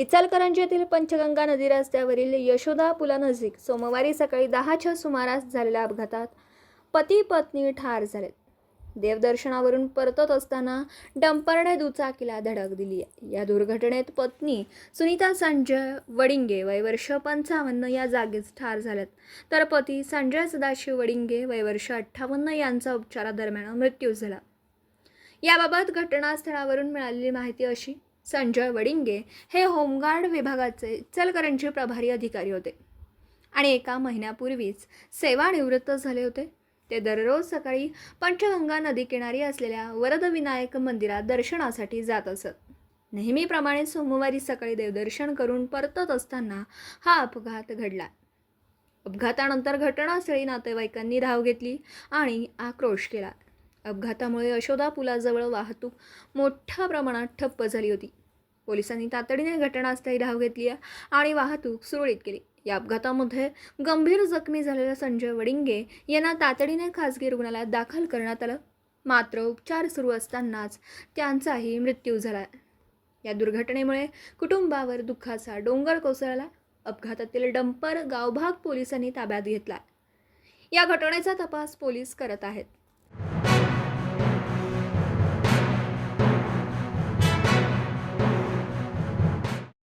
इचलकरंजी येथील पंचगंगा नदी रस्त्यावरील यशोदा पुलानजीक सोमवारी सकाळी दहाच्या सुमारास झालेल्या अपघातात पती पत्नी ठार झालेत. देवदर्शनावरून परतत असताना डंपरने दुचाकीला धडक दिली आहे. या दुर्घटनेत पत्नी सुनीता संजय वडिंगे वयवर्ष पंचावन्न या जागीच ठार झाल्यात. तर पती संजय सदाशिव वडिंगे वयवर्ष अठ्ठावन्न यांचा उपचारादरम्यान मृत्यू झाला. याबाबत घटनास्थळावरून मिळालेली माहिती अशी. संजय वडिंगे हे होमगार्ड विभागाचे चलकरंजी प्रभारी अधिकारी होते. आणि एका महिन्यापूर्वीच सेवानिवृत्त झाले होते. ते दररोज सकाळी पंचगंगा नदीकिनारी असलेल्या वरदविनायक मंदिरात दर्शनासाठी जात असत. नेहमीप्रमाणे सोमवारी सकाळी देवदर्शन करून परतत असताना हा अपघात घडला. अपघातानंतर घटनास्थळी नातेवाईकांनी धाव घेतली आणि आक्रोश केला. अपघातामुळे यशोदा पुलाजवळ वाहतूक मोठ्या प्रमाणात ठप्प झाली होती. पोलिसांनी तातडीने घटनास्थळी धाव घेतली आणि वाहतूक सुरळीत केली. या अपघातामध्ये गंभीर जखमी झालेला संजय वडिंगे यांना तातडीने खासगी रुग्णालयात दाखल करण्यात आलं. मात्र उपचार सुरू असतानाच त्यांचाही मृत्यू झाला. या दुर्घटनेमुळे कुटुंबावर दुःखाचा डोंगर कोसळला. अपघातातील डंपर गावभाग पोलिसांनी ताब्यात घेतला. या घटनेचा तपास पोलीस करत आहेत.